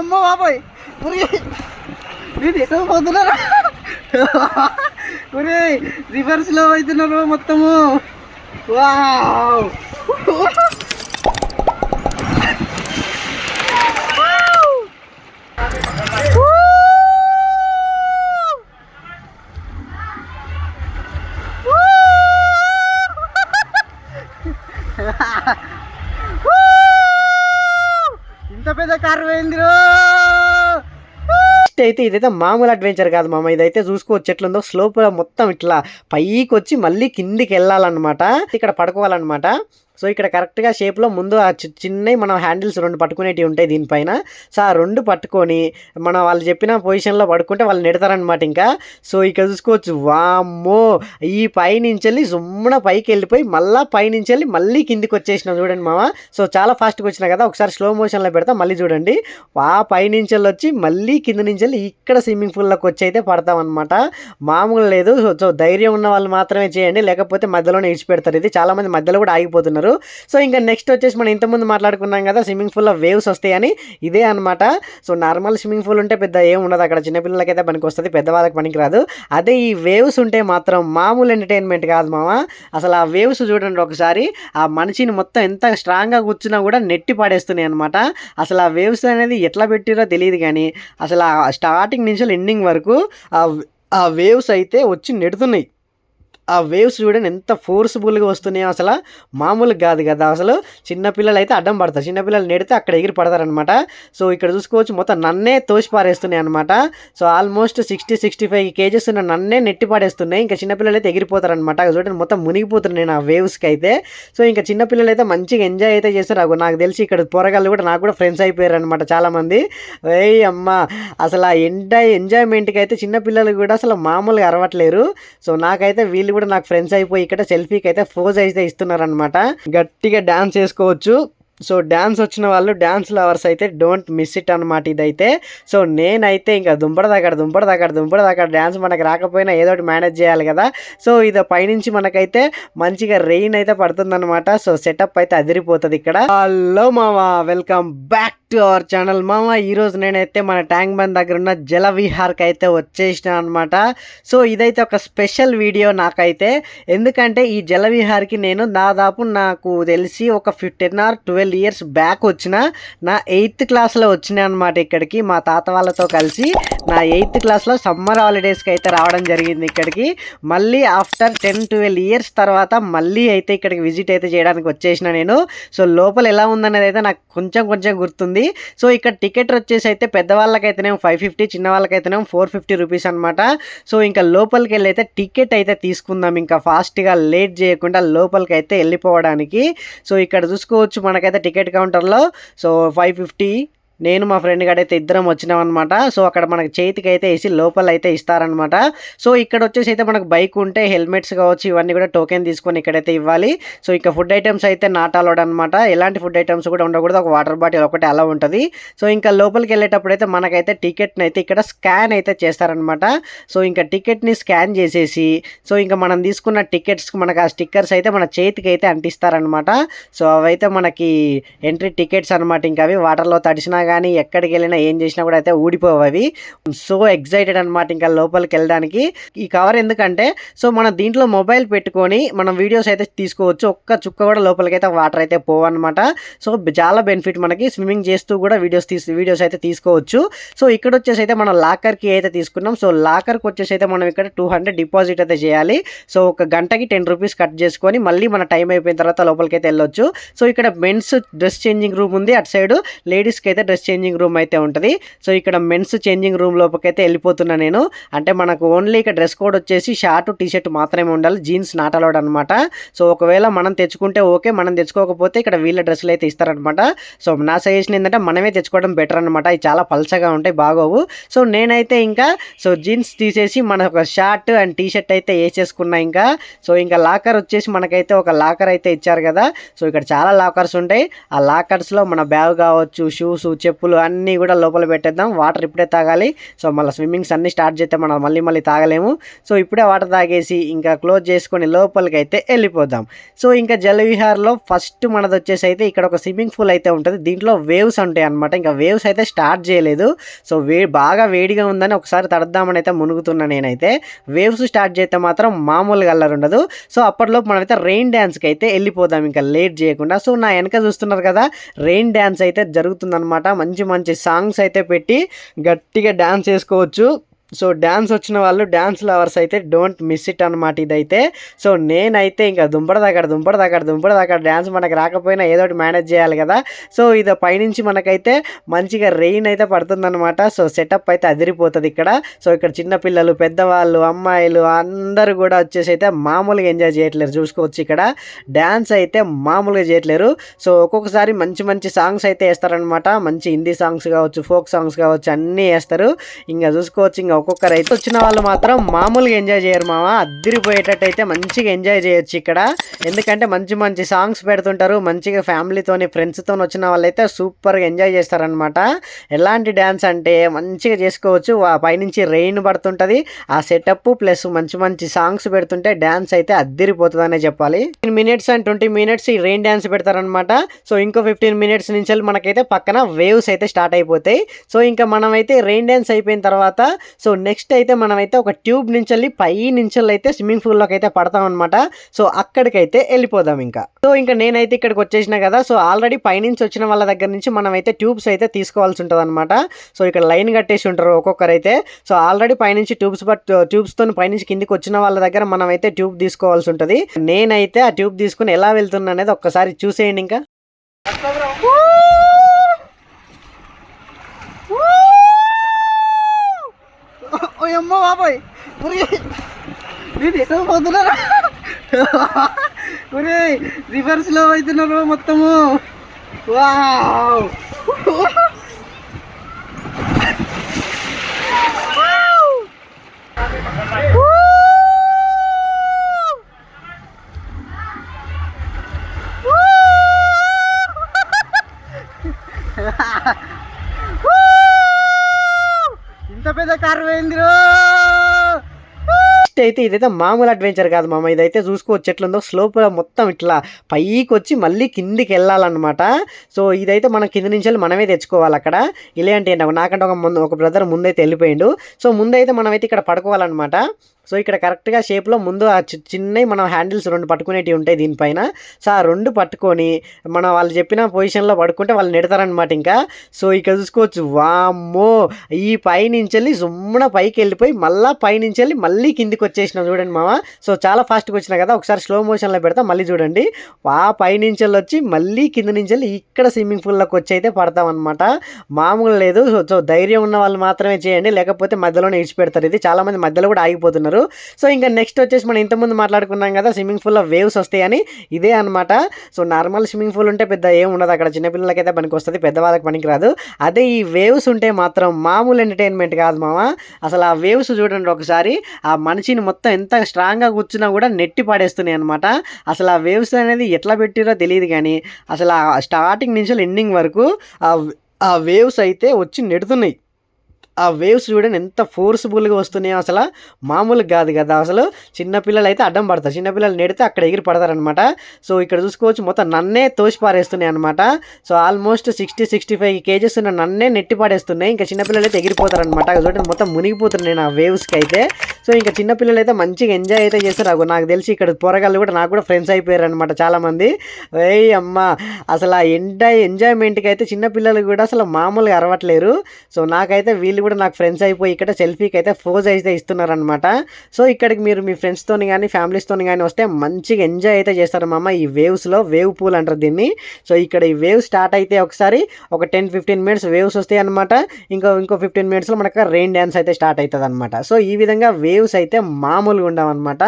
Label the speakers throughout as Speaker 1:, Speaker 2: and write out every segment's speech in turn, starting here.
Speaker 1: అమ్మ బాబాయ్. నేను ఎక్కడ పోతున్నారా? ఒరే రివర్స్లో అవుతున్నారు మొత్తము. వా అయితే ఇదైతే మామూలు అడ్వెంచర్ కాదు మామ. ఇదైతే చూసుకోవచ్చు ఎట్లుందో స్లోప్ మొత్తం ఇట్లా పైకి వచ్చి మళ్ళీ కిందికి వెళ్ళాలన్నమాట ఇక్కడ పడుకోవాలన్నమాట. సో ఇక్కడ కరెక్ట్గా షేప్లో ముందు ఆ చిన్నవి మనం హ్యాండిల్స్ రెండు పట్టుకునేటివి ఉంటాయి దీనిపైన. సో ఆ రెండు పట్టుకొని మనం వాళ్ళు చెప్పిన పొజిషన్లో పడుకుంటే వాళ్ళు నెడతారనమాట ఇంకా. సో ఇక్కడ చూసుకోవచ్చు. వామ్మో! ఈ పైనుంచి వెళ్ళి సుమ్మన పైకి వెళ్ళిపోయి మళ్ళీ పైనుంచి వెళ్ళి మళ్ళీ కిందికి వచ్చేసినాం చూడండి మామ. సో చాలా ఫాస్ట్గా వచ్చిన కదా ఒకసారి స్లో మోషన్లో పెడతా మళ్ళీ చూడండి. ఆ పైనుంచి వెళ్ళి వచ్చి మళ్ళీ కింద నుంచి వెళ్ళి ఇక్కడ స్విమ్మింగ్ పూల్లోకి వచ్చి అయితే పడతామన్నమాట. మామూలు లేదు. సో- ధైర్యం ఉన్న వాళ్ళు మాత్రమే చేయండి. లేకపోతే మధ్యలోనే ఇచ్చిపెడతారు ఇది చాలా మంది మధ్యలో కూడా ఆగిపోతున్నారు. సో ఇంకా నెక్స్ట్ వచ్చేసి మనం ఇంతకుముందు మాట్లాడుకున్నాం కదా స్విమ్మింగ్ పూల్లో వేవ్స్ వస్తాయని. ఇదే అనమాట సో నార్మల్ స్విమ్మింగ్ పూల్ ఉంటే పెద్ద ఏం ఉండదు. అక్కడ చిన్నపిల్లలకైతే పనికి వస్తుంది పెద్దవాళ్ళకి పనికి రాదు. అదే ఈ వేవ్స్ ఉంటే మాత్రం మామూలు ఎంటర్టైన్మెంట్ కాదు మామ అసలు ఆ వేవ్స్ చూడండి ఒకసారి. ఆ మనిషిని మొత్తం ఎంత స్ట్రాంగ్గా కూర్చున్నా కూడా నెట్టి పడేస్తున్నాయి అనమాట అసలు ఆ వేవ్స్ అనేది ఎట్లా పెట్టిరో తెలియదు కానీ అసలు ఆ స్టార్టింగ్ నుంచి ఎండింగ్ వరకు ఆ ఆ వేవ్స్ అయితే వచ్చి నెడుతున్నాయి. ఆ వేవ్స్ చూడండి ఎంత ఫోర్స్ఫుల్గా వస్తున్నాయో అసలు. మామూలు కాదు కదా. అసలు చిన్నపిల్లలు అయితే అడ్డం పడతారు. చిన్నపిల్లలు నెడితే అక్కడ ఎగిరి పడతారనమాట సో ఇక్కడ చూసుకోవచ్చు మొత్తం నన్నే తోసిపారేస్తున్నాయి అనమాట so almost sixty sixty five kgs ఉన్న నన్నే నెట్టి పాడేస్తున్నాయి ఇంకా చిన్నపిల్లలు అయితే ఎగిరిపోతారనమాట చూడండి మొత్తం మునిగిపోతున్నాయి నేను ఆ వేవ్స్కి అయితే. సో ఇంకా చిన్నపిల్లలు అయితే మంచిగా ఎంజాయ్ అయితే చేస్తారు. అగో నాకు తెలిసి ఇక్కడ పోరగాళ్ళు కూడా నాకు కూడా ఫ్రెండ్స్ అయిపోయారు అనమాట చాలామంది. ఏయ్ అమ్మ అసలు ఆ ఎంజాయ్ ఎంజాయ్మెంట్కి అయితే చిన్నపిల్లలు కూడా అసలు మామూలుగా అరవట్లేరు. సో నాకైతే వీళ్ళు కూడా నాకు ఫ్రెండ్స్ అయిపోయి ఇక్కడ సెల్ఫీకి అయితే ఫోజ్ అయితే ఇస్తున్నారనమాట గట్టిగా డాన్స్ చేసుకోవచ్చు. సో డ్యాన్స్ వచ్చిన వాళ్ళు డ్యాన్స్ లవర్స్ అయితే డోంట్ మిస్ ఇట్ అనమాట ఇదైతే. సో నేనైతే ఇంకా దుంపడ దగ్గర దుంపడ దగ్గర దుంపడ దగ్గర డ్యాన్స్ మనకు రాకపోయినా ఏదో ఒకటి మేనేజ్ చేయాలి కదా. సో ఇది పైనుంచి మనకైతే మంచిగా రెయిన్ అయితే పడుతుందన్నమాట. సో సెటప్ అయితే అదిరిపోతుంది ఇక్కడ. హలో మామా welcome back to our channel మామ ఈరోజు నేనైతే మన ట్యాంక్ బండ్ దగ్గర ఉన్న జల విహార్కి అయితే వచ్చేసిన అనమాట సో ఇదైతే ఒక స్పెషల్ వీడియో నాకైతే. ఎందుకంటే ఈ జల విహార్కి నేను దాదాపు నాకు తెలిసి ఒక fifteen or twelve years back వచ్చిన నా ఎయిత్ క్లాస్లో వచ్చినాయి అనమాట ఇక్కడికి. మా తాత వాళ్ళతో కలిసి నా ఎయిత్ క్లాస్లో సమ్మర్ హాలిడేస్కి అయితే రావడం జరిగింది ఇక్కడికి. మళ్ళీ ఆఫ్టర్ టెన్ ట్వెల్వ్ ఇయర్స్ తర్వాత మళ్ళీ అయితే ఇక్కడికి విజిట్ అయితే చేయడానికి వచ్చేసిన నేను. సో లోపల ఎలా ఉందనేది అయితే నాకు కొంచెం కొంచెం గుర్తుంది. సో ఇక్కడ టికెట్ వచ్చేసి అయితే పెద్దవాళ్ళకైతేనేమో ఫైవ్ ఫిఫ్టీ చిన్న వాళ్ళకైతేనేమో ఫోర్ ఫిఫ్టీ రూపీస్ అనమాట సో ఇంకా లోపలికి వెళ్ళి అయితే టికెట్ అయితే తీసుకుందాం. ఇంకా ఫాస్ట్గా లేట్ చేయకుండా లోపలికి అయితే వెళ్ళిపోవడానికి. సో ఇక్కడ చూసుకోవచ్చు మనకైతే టికెట్ కౌంటర్లో సో ఫైవ్ ఫిఫ్టీ నేను మా ఫ్రెండ్ గడైతే ఇద్దరం వచ్చినాం అనమాట సో అక్కడ మనకి చేతికి అయితే వేసి లోపల అయితే ఇస్తారనమాట సో ఇక్కడ వచ్చేసి అయితే మనకు బైక్ ఉంటే హెల్మెట్స్ కావచ్చు ఇవన్నీ కూడా టోకెన్ తీసుకొని ఇక్కడైతే ఇవ్వాలి. సో ఇంకా ఫుడ్ ఐటమ్స్ అయితే నాట్ అలౌడ్ అనమాట ఎలాంటి ఫుడ్ ఐటమ్స్ కూడా ఉండకూడదు. ఒక వాటర్ బాటిల్ ఒకటి అలా ఉంటుంది. సో ఇంకా లోపలికి వెళ్ళేటప్పుడు అయితే మనకైతే టికెట్ని అయితే ఇక్కడ స్కాన్ అయితే చేస్తారనమాట సో ఇంకా టికెట్ని స్కాన్ చేసేసి సో ఇంకా మనం తీసుకున్న టికెట్స్కి మనకు ఆ స్టిక్కర్స్ అయితే మన చేతికి అయితే అంటిస్తారనమాట సో అవైతే మనకి ఎంట్రీ టికెట్స్ అనమాట ఇంకా అవి వాటర్లో తడిసినా కానీ ఎక్కడికి వెళ్ళినా ఏం చేసినా కూడా అయితే ఊడిపోవు అవి. సో ఎగ్జైటెడ్ అనమాట ఇంకా లోపలికి వెళ్ళడానికి. ఈ కవర్ ఎందుకంటే సో మనం దీంట్లో మొబైల్ పెట్టుకొని మనం వీడియోస్ అయితే తీసుకోవచ్చు. ఒక్క చుక్క కూడా లోపలికి అయితే వాటర్ అయితే పోవన్నమాట. సో చాలా బెనిఫిట్ మనకి. స్విమ్మింగ్ చేస్తూ కూడా వీడియోస్ తీసి వీడియోస్ అయితే తీసుకోవచ్చు. సో ఇక్కడ వచ్చేసి అయితే మనం లాకర్కి అయితే తీసుకున్నాం. సో లాకర్కి వచ్చేసి అయితే మనం ఇక్కడ టూ హండ్రెడ్ డిపాజిట్ అయితే చేయాలి. సో ఒక గంటకి టెన్ రూపీస్ కట్ చేసుకొని మళ్ళీ మన టైం అయిపోయిన తర్వాత లోపలికి అయితే వెళ్ళొచ్చు. సో ఇక్కడ మెన్స్ డ్రెస్ చేంజింగ్ రూమ్ ఉంది అటు సైడ్. లేడీస్కి అయితే డ్రెస్ చేంజింగ్ రూమ్ అయితే ఉంటుంది. సో ఇక్కడ మెన్స్ చేంజింగ్ రూమ్ లోపకైతే వెళ్ళిపోతున్నా నేను. అంటే మనకు ఓన్లీ ఇక్కడ డ్రెస్ కోడ్ వచ్చేసి షార్ట్ టీషర్ట్ మాత్రమే ఉండాలి. జీన్స్ నాట్ అలౌడ్ అనమాట సో ఒకవేళ మనం తెచ్చుకుంటే ఓకే. మనం తెచ్చుకోకపోతే ఇక్కడ వీళ్ళ డ్రెస్సులు అయితే ఇస్తారనమాట సో నా సజెషన్ ఏంటంటే మనమే తెచ్చుకోవడం బెటర్ అనమాట ఇవి చాలా పల్చగా ఉంటాయి బాగోవు. సో నేనైతే ఇంకా సో జీన్స్ తీసేసి మన ఒక షార్ట్ అండ్ టీషర్ట్ అయితే వేసేసుకున్నా ఇంకా. సో ఇంకా లాకర్ వచ్చేసి మనకైతే ఒక లాకర్ అయితే ఇచ్చారు కదా. సో ఇక్కడ చాలా లాకర్స్ ఉంటాయి. ఆ లాకర్స్లో మన బ్యాగ్ కావచ్చు షూస్ చెప్పులు అన్నీ కూడా లోపల పెట్టేద్దాం. వాటర్ ఇప్పుడే తాగాలి. సో మళ్ళీ స్విమ్మింగ్స్ అన్నీ స్టార్ట్ చేస్తే మనం మళ్ళీ మళ్ళీ తాగలేము. సో ఇప్పుడే వాటర్ తాగేసి ఇంకా క్లోజ్ చేసుకొని లోపలికి అయితే వెళ్ళిపోదాం. సో ఇంకా జలవిహార్లో ఫస్ట్ మనది వచ్చేసి అయితే ఇక్కడ ఒక స్విమ్మింగ్ పూల్ అయితే ఉంటుంది. దీంట్లో వేవ్స్ ఉంటాయి అనమాట ఇంకా వేవ్స్ అయితే స్టార్ట్ చేయలేదు. సో వే బాగా వేడిగా ఉందని ఒకసారి తడద్దామని అయితే మునుగుతున్నా నేనైతే. వేవ్స్ స్టార్ట్ చేస్తే మాత్రం మామూలుగా అల్లరి ఉండదు. సో అప్పటిలోపు మనమైతే రెయిన్ డ్యాన్స్కి అయితే వెళ్ళిపోదాం. ఇంకా లేట్ చేయకుండా. సో నా వెనక చూస్తున్నారు కదా రెయిన్ డ్యాన్స్ అయితే జరుగుతుందన్నమాట. మంచి మంచి సాంగ్స్ అయితే పెట్టి గట్టిగా డ్యాన్స్ వేసుకోవచ్చు సో డ్యాన్స్ వచ్చిన వాళ్ళు డ్యాన్స్ లవర్స్ అయితే డోంట్ మిస్ ఇట్ అనమాట ఇదైతే. సో నేనైతే ఇంకా దుంపడ దగ్గర దుంపడ దగ్గర దుంపడ దగ్గర డ్యాన్స్ మనకు రాకపోయినా ఏదో ఒకటి మేనేజ్ చేయాలి కదా. సో ఇది పైనుంచి మనకైతే మంచిగా రెయిన్ అయితే పడుతుందన్నమాట. సో సెటప్ అయితే అదిరిపోతుంది ఇక్కడ. సో ఇక్కడ చిన్నపిల్లలు పెద్దవాళ్ళు అమ్మాయిలు అందరూ కూడా వచ్చేసి అయితే మామూలుగా ఎంజాయ్ చేయట్లేరు. చూసుకోవచ్చు ఇక్కడ. డ్యాన్స్ అయితే మామూలుగా చేయట్లేరు. సో ఒక్కొక్కసారి మంచి మంచి సాంగ్స్ అయితే వేస్తారనమాట మంచి హిందీ సాంగ్స్ కావచ్చు ఫోక్ సాంగ్స్ కావచ్చు అన్నీ వేస్తారు. ఇంకా చూసుకోవచ్చు ఇంకా ఒక్కొక్కరు అయితే వచ్చిన వాళ్ళు మాత్రం మామూలుగా ఎంజాయ్ చేయరు మామ. అద్దరిపోయేటట్టు అయితే మంచిగా ఎంజాయ్ చేయొచ్చు ఇక్కడ. ఎందుకంటే మంచి మంచి సాంగ్స్ పెడుతుంటారు. మంచిగా ఫ్యామిలీతోని ఫ్రెండ్స్తో వచ్చిన వాళ్ళైతే సూపర్గా ఎంజాయ్ చేస్తారనమాట ఎలాంటి డ్యాన్స్ అంటే మంచిగా చేసుకోవచ్చు. ఆ పైనుంచి రెయిన్ పడుతుంటుంది. ఆ సెటప్ ప్లస్ మంచి మంచి సాంగ్స్ పెడుతుంటే డ్యాన్స్ అయితే అద్దరిపోతుందనే చెప్పాలి. Fifteen minutes and twenty minutes ఈ రెయిన్ డ్యాన్స్ పెడతారనమాట సో ఇంకో ఫిఫ్టీన్ మినిట్స్ నుంచి మనకైతే పక్కన వేవ్స్ అయితే స్టార్ట్ అయిపోతాయి. సో ఇంకా మనమైతే రెయిన్ డ్యాన్స్ అయిపోయిన తర్వాత సో సో నెక్స్ట్ అయితే మనమైతే ఒక ట్యూబ్ నుంచి వెళ్ళి పై నుంచి అయితే స్విమ్మింగ్ పూల్లోకి అయితే పడతాం అనమాట సో అక్కడికైతే వెళ్ళిపోదాం ఇంకా. సో ఇంకా నేనైతే ఇక్కడికి వచ్చేసిన కదా సో ఆల్రెడీ పైనుంచి వచ్చిన వాళ్ళ దగ్గర నుంచి మనమైతే ట్యూబ్స్ అయితే తీసుకోవాల్సి ఉంటుంది అనమాట సో ఇక్కడ లైన్ కట్టేసి ఉంటారు ఒక్కొక్కరైతే. సో ఆల్రెడీ పైనుంచి ట్యూబ్స్ బట్ ట్యూబ్స్తో పైనుంచి కిందికి వచ్చిన వాళ్ళ దగ్గర మనం అయితే ట్యూబ్ తీసుకోవాల్సి ఉంటుంది. నేనైతే ఆ ట్యూబ్ తీసుకుని ఎలా వెళ్తున్నా అనేది ఒక్కసారి చూసేయండి ఇంకా.
Speaker 2: ఓయమ్మ బాబాయ్. ఒరే నేను ఎటో పోతున్నారా? ఒరే రివర్స్లో అవుతున్నారు మొత్తము. వావ్. ఇంత పెద్ద కారు పోయింది రో
Speaker 1: నెక్స్ట్ అయితే ఇదైతే మామూలు అడ్వెంచర్ కాదు మామ. ఇదైతే చూసుకోవచ్చు ఎట్లుందో స్లోప్ మొత్తం ఇట్లా పైకి వచ్చి మళ్ళీ కిందికి వెళ్ళాలన్నమాట. సో ఇదైతే మనం కింద నుంచి మనమే తెచ్చుకోవాలి అక్కడ. ఇలాంటి అంటే నాకంటే ఒక ముందు ఒక బ్రదర్ ముందైతే వెళ్ళిపోయిండు. సో ముందైతే మనమైతే ఇక్కడ పడుకోవాలన్నమాట. సో ఇక్కడ కరెక్ట్గా షేప్లో ముందు ఆ చి- చిన్నవి మనం హ్యాండిల్స్ రెండు పట్టుకునేటివి ఉంటాయి దీనిపైన. సో ఆ రెండు పట్టుకొని మనం వాళ్ళు చెప్పిన పొజిషన్లో పడుకుంటే వాళ్ళు నెడతారనమాట ఇంకా. సో ఇక్కడ చూసుకోవచ్చు. వామ్మో! ఈ పైనుంచి వెళ్ళి సుమ్మన పైకి వెళ్ళిపోయి మళ్ళీ పైనుంచి వెళ్ళి మళ్ళీ కిందికి వచ్చేసిన చూడండి మామ. సో చాలా ఫాస్ట్గా వచ్చిన కదా ఒకసారి స్లో మోషన్లో పెడతా మళ్ళీ చూడండి. ఆ పైనుంచి వెళ్ళి వచ్చి మళ్ళీ కింద నుంచి వెళ్ళి ఇక్కడ స్విమ్మింగ్ పూల్లోకి వచ్చి అయితే పడతాం అనమాట మామూలు లేదు. సో ధైర్యం ఉన్న వాళ్ళు మాత్రమే చేయండి. లేకపోతే మధ్యలోనే ఇడిచిపెడతారు. ఇది చాలా మంది మధ్యలో కూడా ఆగిపోతున్నారు. సో ఇంకా నెక్స్ట్ వచ్చేసి మనం ఇంతకుముందు మాట్లాడుకున్నాం కదా స్విమ్మింగ్ పూల్లో వేవ్స్ వస్తాయని. ఇదే అనమాట సో నార్మల్ స్విమ్మింగ్ పూల్ ఉంటే పెద్ద ఏం ఉండదు. అక్కడ చిన్నపిల్లలకైతే పనికి వస్తుంది పెద్దవాళ్ళకి పనికి రాదు. అదే ఈ వేవ్స్ ఉంటే మాత్రం మామూలు ఎంటర్టైన్మెంట్ కాదు మామ అసలు ఆ వేవ్స్ చూడండి ఒకసారి. ఆ మనిషిని మొత్తం ఎంత స్ట్రాంగ్గా కూర్చున్నా కూడా నెట్టి పడేస్తున్నాయి అనమాట అసలు ఆ వేవ్స్ అనేది ఎట్లా పెట్టిరో తెలియదు కానీ అసలు ఆ స్టార్టింగ్ నుంచి ఎండింగ్ వరకు ఆ ఆ వేవ్స్ అయితే వచ్చి నెడుతున్నాయి. ఆ వేవ్స్ చూడండి ఎంత ఫోర్స్ఫుల్గా వస్తున్నాయో అసలు. మామూలుగా కాదు కదా. అసలు చిన్నపిల్లలు అయితే అడ్డం పడతారు. చిన్నపిల్లలు నెడితే అక్కడ ఎగిరి పడతారనమాట సో ఇక్కడ చూసుకోవచ్చు మొత్తం నన్నే తోసిపారేస్తున్నాయి అనమాట so almost sixty sixty five kgs ఉన్న నన్నే నెట్టి పాడేస్తున్నాయి ఇంకా చిన్నపిల్లలు అయితే ఎగిరిపోతారనమాట చూడండి మొత్తం మునిగిపోతున్నాయి నా వేవ్స్కి అయితే. సో ఇంకా చిన్నపిల్లలు అయితే మంచిగా ఎంజాయ్ అయితే చేస్తారు. అగో నాకు తెలిసి ఇక్కడ పోరగాళ్ళు కూడా నాకు కూడా ఫ్రెండ్స్ అయిపోయారు అనమాట చాలామంది. ఏయ్ అమ్మ అసలు ఆ ఎంజాయ్ ఎంజాయ్మెంట్కి అయితే చిన్నపిల్లలు కూడా అసలు మామూలుగా అరవట్లేరు. సో నాకైతే వీళ్ళు కూడా నాకు ఫ్రెండ్స్ అయిపోయి ఇక్కడ సెల్ఫీకి అయితే ఫోజ్ అయితే ఇస్తున్నారనమాట సో ఇక్కడికి మీరు మీ ఫ్రెండ్స్తో కానీ ఫ్యామిలీస్తో కానీ వస్తే మంచిగా ఎంజాయ్ అయితే చేస్తారు మామ. ఈ వేవ్స్లో వేవ్ పూల్ అంటారు దీన్ని. సో ఇక్కడ ఈ వేవ్ స్టార్ట్ అయితే ఒకసారి ఒక టెన్ ఫిఫ్టీన్ మినిట్స్ వేవ్స్ వస్తాయి అనమాట ఇంకో ఇంకో ఫిఫ్టీన్ మినిట్స్లో మనకు రెయిన్ డ్యాన్స్ అయితే స్టార్ట్ అవుతుంది అనమాట సో ఈ విధంగా వేవ్స్ అయితే మామూలుగా ఉండవన్నమాట.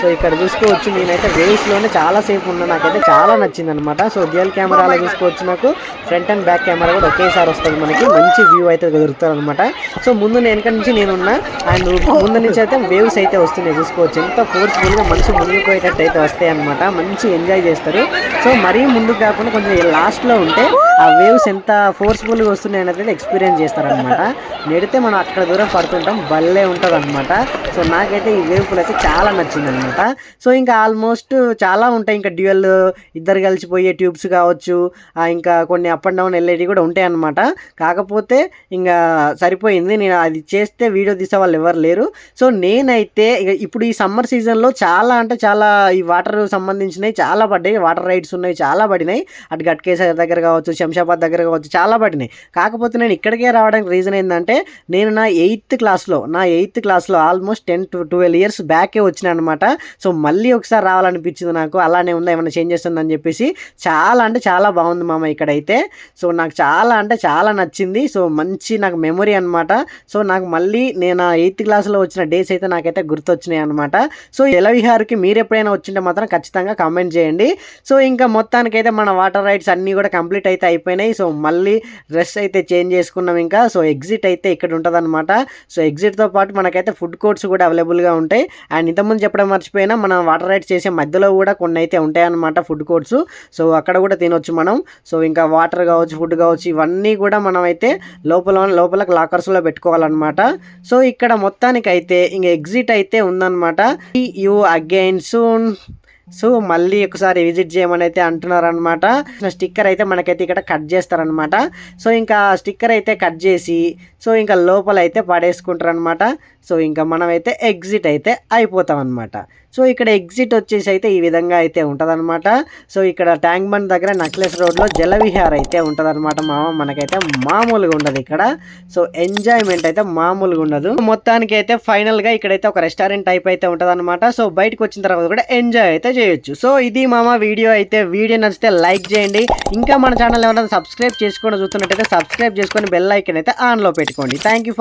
Speaker 1: సో ఇక్కడ చూసుకోవచ్చు నేనైతే వేవ్స్లోనే చాలాసేపు ఉన్నా నాకైతే చాలా నచ్చింది అనమాట సో డ్యూయల్ కెమెరాలో చూసుకోవచ్చు నాకు. ఫ్రంట్ అండ్ బ్యాక్ కెమెరా కూడా ఒకేసారి వస్తుంది మనకి. మంచి వ్యూ అయితే దొరుకుతుంది అనమాట సో ముందు నేను వెనక నుంచి నేనున్నా అండ్ ముందు నుంచి అయితే వేవ్స్ అయితే వస్తున్నాయి చూసుకోవచ్చు. ఎంత ఫోర్స్ఫుల్గా మంచి మునిగిపోయేటట్టు అయితే వస్తాయి అనమాట మంచి ఎంజాయ్ చేస్తారు. సో మరీ ముందుకు కాకుండా కొంచెం లాస్ట్లో ఉంటే ఆ వేవ్స్ ఎంత ఫోర్స్ఫుల్గా వస్తున్నాయి అనేది ఎక్స్పీరియన్స్ చేస్తారనమాట నెడితే మనం అక్కడ దూరం పడుతుంటాం భలే ఉంటుంది అనమాట సో నాకైతే ఈ వేవ్ పూల్ అయితే చాలా నచ్చింది అనమాట సో ఇంకా ఆల్మోస్ట్ చాలా ఉంటాయి. ఇంకా డ్యూయల్ ఇద్దరు కలిసిపోయే ట్యూబ్స్ కావచ్చు ఇంకా కొన్ని అప్ అండ్ డౌన్ వెళ్ళేవి కూడా ఉంటాయి అనమాట కాకపోతే ఇంకా సరిపోయింది. నేను అది చేస్తే వీడియో తీసే వాళ్ళు ఎవరు లేరు. సో నేనైతే ఇప్పుడు ఈ సమ్మర్ సీజన్లో చాలా అంటే చాలా ఈ వాటర్ సంబంధించినవి చాలా పడ్డాయి. వాటర్ రైడ్స్ ఉన్నాయి చాలా పడినాయి. అటు గట్కేసర్ దగ్గర కావచ్చు శంషాబాద్ దగ్గర కావచ్చు చాలా పడినాయి. కాకపోతే నేను ఇక్కడికే రావడానికి రీజన్ ఏంటంటే నేను నా ఎయిత్ క్లాస్లో నా ఎయిత్ క్లాస్లో almost ten to twelve years బ్యాకే వచ్చిన అనమాట సో మళ్ళీ ఒకసారి రావాలనిపించింది నాకు. అలానే ఉందా? ఏమైనా చేంజ్ చేస్తుందని చెప్పేసి చాలా అంటే చాలా బాగుంది మామ ఇక్కడైతే. సో నాకు చాలా అంటే చాలా నచ్చింది. సో మంచి నాకు మెమొరీ అనమాట సో నాకు మళ్ళీ నేను ఎయిత్ క్లాస్లో వచ్చిన డేస్ అయితే నాకైతే గుర్తొచ్చినాయి అనమాట సో ఎలవిహార్కి మీరు ఎప్పుడైనా వచ్చింటే మాత్రం ఖచ్చితంగా కామెంట్ చేయండి. సో ఇంకా మొత్తానికైతే మన వాటర్ రైడ్స్ అన్నీ కూడా కంప్లీట్ అయితే అయిపోయినాయి. సో మళ్ళీ డ్రెస్ అయితే చేంజ్ చేసుకున్నాం ఇంకా. సో ఎగ్జిట్ అయితే ఇక్కడ ఉంటుందన్నమాట. సో ఎగ్జిట్తో పాటు మనకైతే ఫుడ్ కోర్ట్స్ కూడా అవైలబుల్గా ఉంటాయి. అండ్ ఇంతకుముందు చెప్పడం మర్చిపోయినా మనం వాటర్ రైడ్స్ చేసే మధ్యలో కూడా కొన్ని అయితే ఉంటాయన్నమాట ఫుడ్ కోర్ట్స్. సో అక్కడ కూడా తినొచ్చు మనం. సో ఇంకా వాటర్ కావచ్చు ఫుడ్ కావచ్చు ఇవన్నీ కూడా మనం అయితే లోపల లోపల లాకర్స్లో పెట్టుకోవాలన్నమాట. సో ఇక్కడ మొత్తానికి అయితే ఇంక ఎగ్జిట్ అయితే ఉందన్నమాట. You again soon. సో మళ్ళీ ఒకసారి విజిట్ చేయమని అయితే అంటున్నారనమాట స్టిక్కర్ అయితే మనకైతే ఇక్కడ కట్ చేస్తారనమాట సో ఇంకా స్టిక్కర్ అయితే కట్ చేసి సో ఇంకా లోపల అయితే పడేసుకుంటారనమాట సో ఇంకా మనమైతే ఎగ్జిట్ అయితే అయిపోతాం అనమాట సో ఇక్కడ ఎగ్జిట్ వచ్చేసి అయితే ఈ విధంగా అయితే ఉంటుందన్నమాట. సో ఇక్కడ ట్యాంక్ బండ్ దగ్గర నక్లెస్ రోడ్లో జలవిహార్ అయితే ఉంటుందన్నమాట మామ. మనకైతే మామూలుగా ఉండదు ఇక్కడ. సో ఎంజాయ్మెంట్ అయితే మామూలుగా ఉండదు. మొత్తానికి అయితే ఫైనల్గా ఇక్కడైతే ఒక రెస్టారెంట్ టైప్ అయితే ఉంటుందన్నమాట. సో బయటకు వచ్చిన తర్వాత కూడా ఎంజాయ్ అయితే చేయొచ్చు. సో ఇది మామ వీడియో అయితే. వీడియో నచ్చితే లైక్ చేయండి. ఇంకా మన ఛానల్ ఏమైనా సబ్స్క్రైబ్ చేసుకొని చూస్తున్నట్టయితే సబ్స్క్రైబ్ చేసుకొని బెల్ ఐకన్ అయితే ఆన్లో పెట్టుకోండి. Thank you for